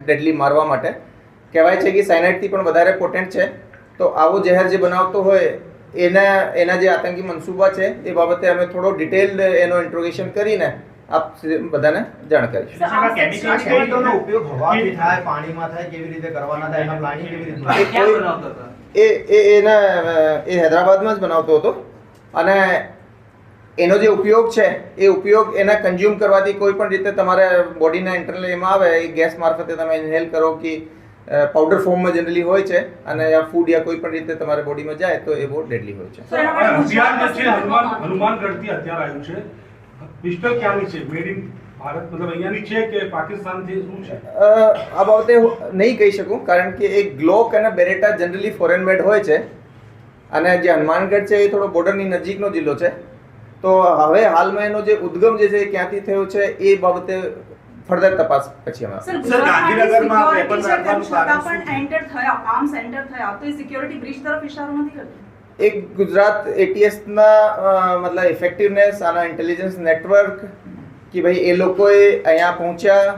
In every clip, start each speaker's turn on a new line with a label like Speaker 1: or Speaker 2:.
Speaker 1: Deadly મારવા માટે. કહેવાય છે કે સાયનાઇડથી પણ વધારે પોટેન્ટ છે. તો આવો જહેર જે બનાવતો હોય એના એના જે આતંકી મનસૂબા છે એ બાબતે અમે થોડો ડિટેલ્ડ એનો ઇન્ટ્રોગેશન કરીને આપ બધાને જાણ કરીશું.
Speaker 2: સર, આ
Speaker 3: કેમિકલ
Speaker 2: સેક્શન
Speaker 3: કેમિકલનો ઉપયોગ હવાથી થાય પાણીમાં થાય કેવી રીતે કરવાના થાય એના પ્લાનિંગ કેવી રીતનું
Speaker 1: એ એ એ એના એ હૈદરાબાદમાં જ બનાવતો હતો. અને એનો જે ઉપયોગ છે એ ઉપયોગ એના કન્ઝ્યુમ કરવાથી કોઈ પણ રીતે તમારે બોડીના ઇન્ટરનલ એમાં આવે એ ગેસ મારફતે તમે ઇન્હેલ કરો કે પાવડર ફોર્મમાં જનરલી હોય છે અને આ ફૂડ યા કોઈ પણ રીતે તમારા બોડીમાં જાય તો એ બહુ ડેડલી હોય છે.
Speaker 4: હનુમાનગઢથી હથિયાર આવ્યું છે. પિસ્ટલ ક્યાંની છે? Made in Bharat? મતલબ અહીંયાની છે કે પાકિસ્તાનથી શું છે?
Speaker 1: આ બાબતે હું નહીં કહી શકું કારણ કે એ ગ્લોક અને બેરેટા જનરલી ફોરેન મેડ હોય છે. અને જે હનુમાનગઢ છે એ થોડો બોર્ડરની નજીકનો જિલ્લો છે. તો હવે હાલમાં એનો જે ઉદ્ગમ જે છે એ ક્યાંથી થયો છે એ બાબતે ફર્ધર તપાસ પછી અમે
Speaker 2: સર,
Speaker 5: ગાંધીનગરમાં
Speaker 2: તેમ
Speaker 5: રાખવાનું કારણ
Speaker 2: પણ એન્ટર થયા આર્મ્સ એન્ટર થયા તો એ સિક્યોરિટી બ્રીચ તરફ ઇશારો નથી કરતો?
Speaker 1: એક ગુજરાત એટીએસના મતલબ ઇફેક્ટિવનેસ આના ઇન્ટેલિજન્સ નેટવર્ક કે ભાઈ એ લોકોએ અહીંયા પહોંચ્યા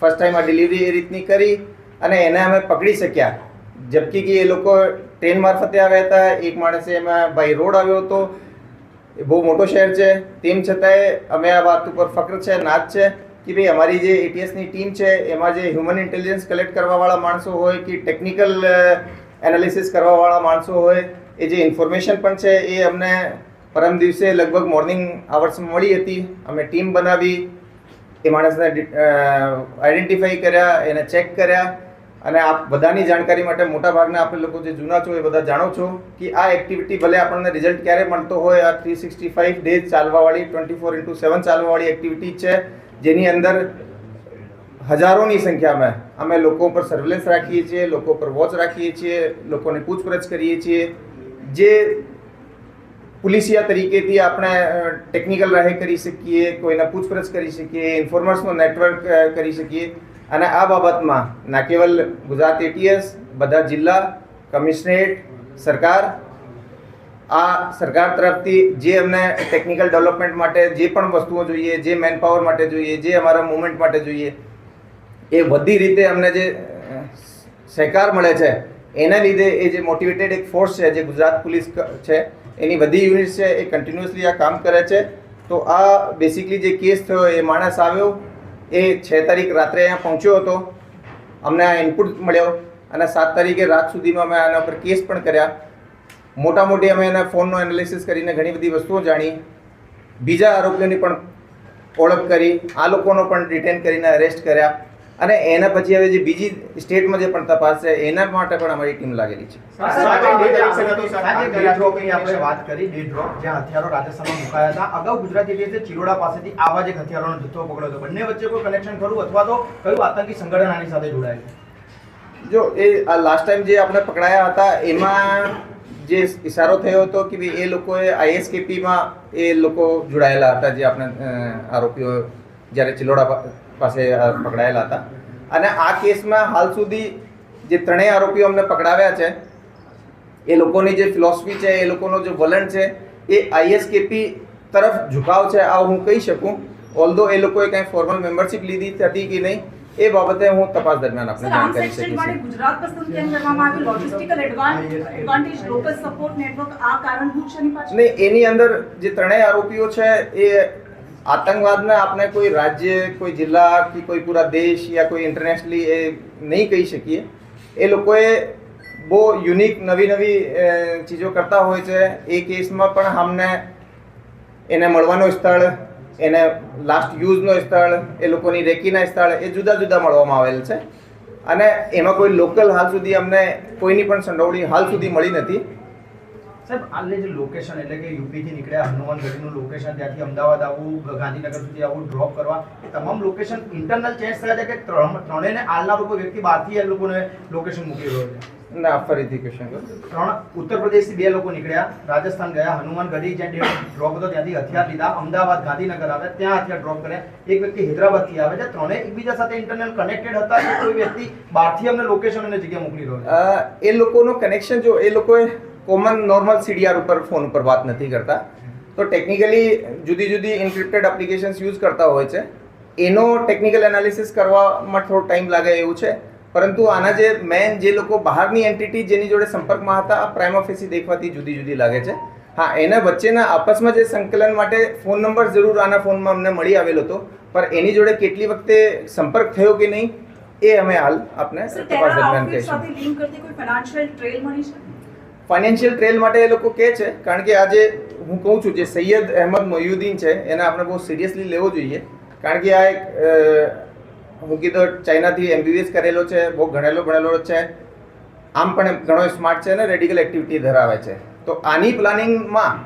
Speaker 1: ફર્સ્ટ ટાઈમ આ ડિલિવરી એ રીતની કરી અને એને અમે પકડી શક્યા. જબકી કે એ લોકો ટ્રેન મારફતે આવ્યા હતા એક માણસે એમાં બાય રોડ આવ્યો હતો એ બહુ મોટો શહેર છે. તેમ છતાંય અમે આ વાત ઉપર ફક્ર છે નાચ છે કે ભાઈ અમારી જે એટીએસની ટીમ છે, એમાં જે હ્યુમન ઇન્ટેલિજન્સ કલેક્ટ કરવાવાળા માણસો હોય કે ટેકનિકલ એનાલિસિસ કરવાવાળા માણસો હોય, એ જે ઇન્ફોર્મેશન પણ છે એ અમને પરમ દિવસે લગભગ મોર્નિંગ આવર્સમાં મળી હતી. અમે ટીમ બનાવી, એ માણસને આઈડેન્ટિફાઈ કર્યા, એને ચેક કર્યા અને આપ બધાની જાણકારી માટે મોટાભાગના આપણે લોકો જે જૂના છો એ બધા જાણો છો કે આ એક્ટિવિટી ભલે આપણને રિઝલ્ટ ક્યારે મળતો હોય, આ થ્રી સિક્સટી ફાઇવ ડેઝ ચાલવાવાળી ટ્વેન્ટી ફોર ઇન્ટુ સેવન ચાલવાવાળી એક્ટિવિટી છે, જેની અંદર હજારોની સંખ્યામાં અમે લોકો પર સર્વેલન્સ રાખીએ છીએ, લોકો પર વોચ રાખીએ છીએ, લોકોને પૂછપરછ કરીએ છીએ. જે પોલીસિયા તરીકેથી આપણે ટેકનિકલ રાહે કરી શકીએ, કોઈના પૂછપરછ કરી શકીએ ઇન્ફોર્મર્સનો નેટવર્ક કરી શકીએ. અને આ બાબતમાં ના કેવલ ગુજરાત એટીએસ બધા જિલ્લા, કમિશનરેટ, સરકાર, આ સરકાર તરફથી જે અમને ટેકનિકલ ડેવલપમેન્ટ માટે જે પણ વસ્તુઓ જોઈએ, જે મેનપાવર માટે જોઈએ, જે અમારા મુવમેન્ટ માટે જોઈએ, એ બધી રીતે અમને જે સહકાર મળે છે, એના લીધે એ જે મોટિવેટેડ એક ફોર્સ છે, જે ગુજરાત પોલીસ છે, એની બધી યુનિટ છે, એ કન્ટિન્યુઅસલી આ કામ કરે છે. તો આ બેસિકલી જે કેસ થયો, એ માણસ આવ્યો એ છ તારીખ રાત્રે અહીંયા પહોંચ્યો હતો. અમને આ ઇનપુટ મળ્યો અને સાત તારીખે રાત સુધીમાં અમે આના પર કેસ પણ કર્યા. મોટા મોટી અમે એના ફોનનો એનાલિસિસ કરીને ઘણી બધી વસ્તુઓ જાણી. બીજા આરોપીઓની પણ ઓળખ કરી. આ લોકોનો પણ ડિટેન કરીને અરેસ્ટ કર્યા. અને એના પછી હવે જે બીજી સ્ટેટમાં જે પણ તપાસ છે એના માટે પણ અમારી ટીમ લાગેલી છે.
Speaker 3: આપણે વાત કરી ડે ડ્રોપ જ્યાં હથિયારો રાજસ્થાનમાં મુકાયા હતા. અગાઉ ગુજરાત એટીએસે ચિલોડા પાસેથી આવા જ એક હથિયારોનો જથ્થો પકડ્યો હતો. બંને વચ્ચે કોઈ કનેક્શન ખરું અથવા તો કયું આતંકી સંગઠન આની સાથે જોડાયેલું
Speaker 1: જો એ આ લાસ્ટ ટાઈમ જે આપણે પકડાયા હતા એમાં જે ઇશારો થયો હતો કે ભાઈ એ લોકોએ આઈએસકેપીમાં એ લોકો જોડાયેલા હતા જે આપણે આરોપીઓ જ્યારે ચિલોડા પાસે પકડાયેલા હતા. અને આ કેસમાં હાલ સુધી જે ત્રણેય આરોપીઓ અમને પકડાવ્યા છે એ લોકોની જે ફિલોસફી છે એ લોકોનો જે વલણ છે એ આઈએસકેપી તરફ ઝુકાવ છે આ હું કહી શકું. ઓલ્ધો એ લોકોએ કંઈ ફોર્મલ મેમ્બરશિપ લીધી હતી કે નહીં એ બાબતે હું તપાસ દરમિયાન આપણે જાણ કરી શકીશ
Speaker 2: ગુજરાત પસંદ કેમ કરવામાં આવ્યું logistical advantage local support network આ કારણભૂત છે એની પાછળ?
Speaker 1: ને એની અંદર જે ત્રણેય આરોપીઓ છે એ આતંકવાદને આપણે કોઈ રાજ્ય, કોઈ જિલ્લા કે કોઈ પૂરા દેશ યા કોઈ ઇન્ટરનેશનલી એ નહીં કહી શકીએ. એ લોકોએ બહુ યુનિક નવી નવી ચીજો કરતા હોય છે. એ કેસમાં પણ અમને એને મળવાનો સ્થળ, એને લાસ્ટ યુઝનો સ્થળ, એ લોકોની રેકીના સ્થળ એ જુદા જુદા મળવામાં આવેલ છે. અને એમાં કોઈ લોકલ હાલ સુધી અમને કોઈની પણ સંડોવણી હાલ સુધી મળી નથી.
Speaker 3: સાહેબ આલે જે લોકેશન એટલે કે યુપીથી નીકળ્યા હનુમાન ગઢીનું લોકેશન ત્યાંથી અમદાવાદ આવવું ગાંધીનગર સુધી આવું ડ્રોપ કરવા એ તમામ લોકેશન ઇન્ટરનલ ચેન્જ થયા છે કે ત્રણ ત્રણેયને આલના લોકો વ્યક્તિ બહારથી એ લોકોને લોકેશન મૂકી રહ્યો છે?
Speaker 1: ના ફરીથી ક્વેશ્ચન
Speaker 3: ત્રણ ઉત્તર પ્રદેશથી બે લોકો નીકળ્યા રાજસ્થાન ગયા હનુમાન ગઢી જ્યાં ડ્રોપ હતો ત્યાંથી હથિયાર લીધા અમદાવાદ ગાંધીનગર આવે ત્યાં હથિયાર ડ્રોપ કર્યા. એક વ્યક્તિ હૈદરાબાદથી આવે છે ત્રણેય એકબીજા સાથે ઇન્ટરનલ કનેક્ટેડ હતા કે કોઈ વ્યક્તિ બહારથી અમને લોકેશન અને જગ્યા મોકલી રહ્યો
Speaker 1: એ લોકોનો કનેક્શન જો એ લોકોએ કોમન નોર્મલ સીડીઆર ઉપર ફોન ઉપર વાત નથી કરતા. તો ટેકનિકલી જુદી જુદી ઇન્ક્રિપ્ટેડ એપ્લિકેશન્સ યુઝ કરતા હોય છે. એનો ટેકનિકલ એનાલિસિસ કરવામાં થોડો ટાઈમ લાગે એવું છે. પરંતુ આના જે મેન જે લોકો બહારની એન્ટિટી જેની જોડે સંપર્કમાં હતા આ પ્રાઇમ ઓફિસી દેખવાથી જુદી જુદી લાગે છે. હા એના વચ્ચેના આપસમાં જે સંકલન માટે ફોન નંબર જરૂર આના ફોનમાં અમને મળી આવેલો હતો. પણ એની જોડે કેટલી વખતે સંપર્ક થયો કે નહીં એ અમે હાલ આપને તપાસ દરમિયાન કહીશું.
Speaker 2: ફાઇનાન્શિયલ ટ્રેલ
Speaker 1: માટે એ લોકો કહે છે, કારણ કે આજે હું કહું છું જે સૈયદ અહેમદ મોયુદ્દીન છે, એને આપણે બહુ સિરિયસલી લેવો જોઈએ. કારણ કે આ એક હું કીધું ચાઇનાથી એમબીબીએસ કરેલો છે, બહુ ગણેલો ભણેલો છે, આમ પણ ઘણો સ્માર્ટ છે અને રેડિકલ એક્ટિવિટી ધરાવે છે. તો આની પ્લાનિંગમાં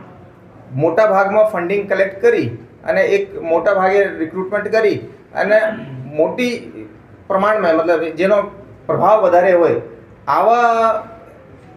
Speaker 1: મોટા ભાગમાં ફંડિંગ કલેક્ટ કરી અને એક મોટા ભાગે રિક્રુટમેન્ટ કરી અને મોટી પ્રમાણમાં, મતલબ જેનો પ્રભાવ વધારે હોય, આવા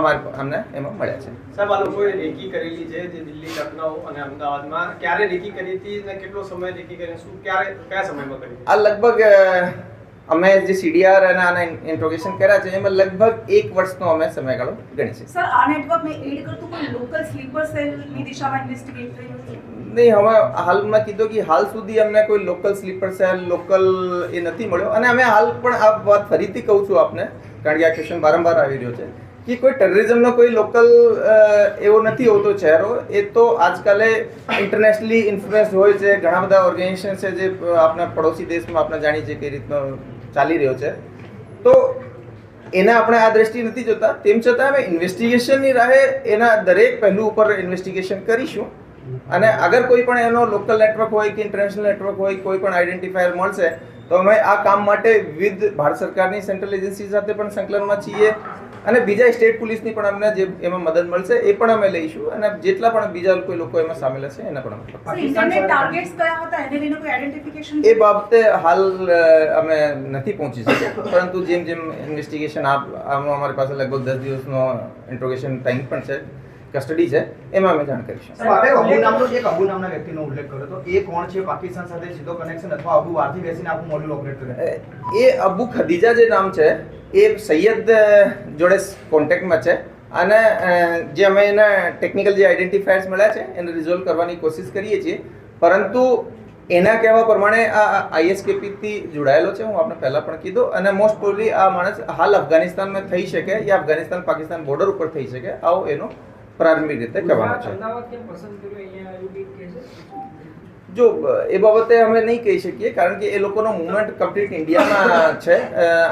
Speaker 1: અમારે અમને એમાં મળ્યા છે.
Speaker 5: સાહેબ આ લોકોએ રેકી કરેલી છે જે દિલ્હી લખનઉ અને અમદાવાદમાં. ક્યારે રેકી કરી હતી અને કેટલો સમય રેકી કરી શું ક્યારે કયા સમયમાં કરી
Speaker 1: આ લગભગ અમે જે સીડીઆર અને આના ઇન્ટ્રોગેશન કર્યા છે એમાં લગભગ એક વર્ષનો અમે સમયગાળો ગણી છે.
Speaker 2: સર આ નેટવર્કને એડ કરતું કોઈ લોકલ સ્લીપર સેલની દિશામાં ઇન્વેસ્ટિગેટ થયું
Speaker 1: નહીં હવે હાલમાં કીધું કે હાલ સુધી અમને કોઈ લોકલ સ્લીપર સેલ લોકલ એ નથી મળ્યો. અને અમે હાલ પણ આ વાત ફરીથી કહું છું આપને કારણ કે આ ક્વેશ્ચન વારંવાર આવી રહ્યો છે. કે કોઈ ટેરરિઝમનો કોઈ લોકલ એવો નથી હોતો ચહેરો. એ તો આજકાલે ઇન્ટરનેશનલી ઇન્ફ્લુએન્સ હોય છે. ઘણા બધા ઓર્ગેનાઇઝેશન છે જે આપણા પડોશી દેશમાં આપણે જાણીએ છીએ કઈ રીતનો ચાલી રહ્યો છે. તો એને આપણે આ દ્રષ્ટિ નથી જોતા. તેમ છતાં અમે ઇન્વેસ્ટિગેશનની રાહે એના દરેક પહેલું ઉપર ઇન્વેસ્ટિગેશન કરીશું. અને અગર કોઈ પણ એનો લોકલ નેટવર્ક હોય કે ઇન્ટરનેશનલ નેટવર્ક હોય કોઈ પણ આઈડેન્ટિફાયર મળશે તો અમે આ કામ માટે વિવિધ ભારત સરકારની સેન્ટ્રલ એજન્સી સાથે પણ સંકલનમાં છીએ. અને બીજા સ્ટેટ પોલીસની પણ અમને જે એમાં મદદ મળશે એ પણ અમે લઈશું. અને જેટલા પણ બીજા કોઈ લોકો એમાં સામેલ હશે એના પણ એ બાબતે હાલ અમે નથી પહોંચી શક્યા પરંતુ જેમ જેમ ઇન્વેસ્ટિગેશન આમાં અમારી પાસે લગભગ દસ દિવસનો ઇન્ટ્રોગેશન ટાઈમ પણ છે. કસ્ટડી છે એમાં અમે જાણ કરીશું.
Speaker 3: આપે અબુ નામનો એક અબુ નામના વ્યક્તિનો ઉલ્લેખ કર્યો તો એ કોણ છે? પાકિસ્તાન સાથે સીધો કનેક્શન અથવા અબુ વારથી બેસીને આખું મોડ્યુલ ઓપરેટ કરે
Speaker 1: એ અબુ ખદીજા જે નામ છે એ સૈયદ જોડે કોન્ટેક્ટમાં છે. અને જે અમે એના ટેકનિકલ જે આઈડેન્ટિફાયર્સ મળ્યા છે એને રિઝોલ્વ કરવાની કોશિશ કરીએ છીએ. પરંતુ એના કહેવા પ્રમાણે આ આઈએસકેપીથી જોડાયેલો છે. હું આપણે પહેલાં પણ કીધું. અને મોસ્ટ પ્રોબલી આ માણસ હાલ અફઘાનિસ્તાનમાં થઈ શકે યા અફઘાનિસ્તાન પાકિસ્તાન બોર્ડર ઉપર થઈ શકે. આવો એનો પ્રારંભિક રીતે કહેવાનો છે. જો એ બાબતે અમે નહીં કહી શકીએ કારણ કે એ લોકોનો મુવમેન્ટ કમ્પ્લીટ ઇન્ડિયામાં છે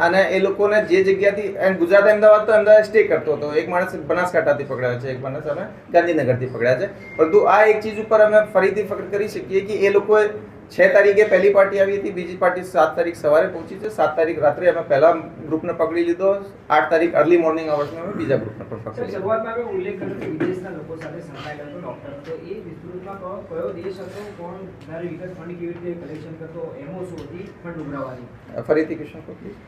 Speaker 1: અને એ લોકોને જે જગ્યાથી એન્ડ ગુજરાત અમદાવાદ તો અમદાવાદ સ્ટે કરતો હતો. એક માણસ બનાસકાંઠાથી પકડાયો છે એક માણસ અમે ગાંધીનગરથી પકડ્યા છે. પરંતુ આ એક ચીજ ઉપર અમે ફરીથી ફક્ત કરી શકીએ કે એ લોકોએ છ તારીખે પહેલી પાર્ટી આવી હતી બીજી પાર્ટી સાત તારીખ સવારે પહોંચી છે. સાત તારીખ રાત્રે અમે પહેલા ગ્રુપને પકડી લીધો. આઠ તારીખ અર્લી મોર્નિંગ અવર્સમાં અમે બીજા ગ્રુપને પણ પકડી લીધો.
Speaker 6: શરૂઆતમાં આપણે ઉલ્લેખ કર્યો કે વિદેશના લોકો સાથે સંકળાયેલા હતો ડોક્ટર તો એ વિસ્તૃતમાં કહો કયો દેશ હતો કોણ તારે વિકાસ ફંડ કેવી રીતે કલેક્શન કરતો એમો શું હતી ફંડ ઉઘરાવવાની.
Speaker 1: ફરીથી ક્વેશ્ચન પ્લીઝ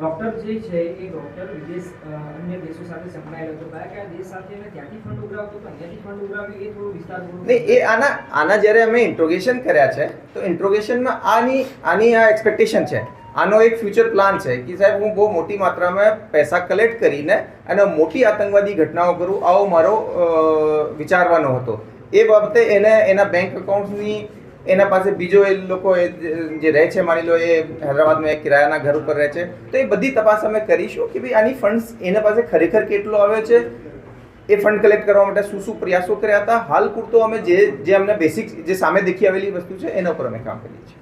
Speaker 6: ડોક્ટર જે છે એ ડોક્ટર વિદેશ અન્ય દેશો સાથે સંકળાયેલો હતો. કયા કયા દેશ સાથે અને ત્યાંથી ફંડ ઉઘરાવતો હતો, અહીંયાથી ફંડ ઉઘરાવ્યું એ થોડું વિસ્તાર
Speaker 1: નહીં, એ આના આના જ્યારે અમે ઇન્ટ્રોગેશન કર્યા છે, તો ઇન્ટ્રોગેશનમાં આની આની આ એક્સપેક્ટેશન છે. આનો એક ફ્યુચર પ્લાન છે કે સાહેબ હું બહુ મોટી માત્રામાં પૈસા કલેક્ટ કરીને અને મોટી આતંકવાદી ઘટનાઓ કરું, આવો મારો વિચારવાનો હતો. એ બાબતે એને, એના બેંક એકાઉન્ટ્સની એના પાસે બીજો એ લોકો જે રહે છે, માની લો એ હૈદરાબાદમાં એક કિરાયાના ઘર ઉપર રહે છે. તો એ બધી તપાસ અમે કરીશું કે ભાઈ આની ફંડ્સ એના પાસે ખરેખર કેટલો આવ્યો છે? એ ફંડ કલેક્ટ કરવા માટે શું શું પ્રયાસો કર્યા હતા? હાલ પૂરતો અમે જે જે અમને બેસિક જે સામે દેખી આવેલી વસ્તુ છે, એના ઉપર અમે કામ કરીએ છીએ.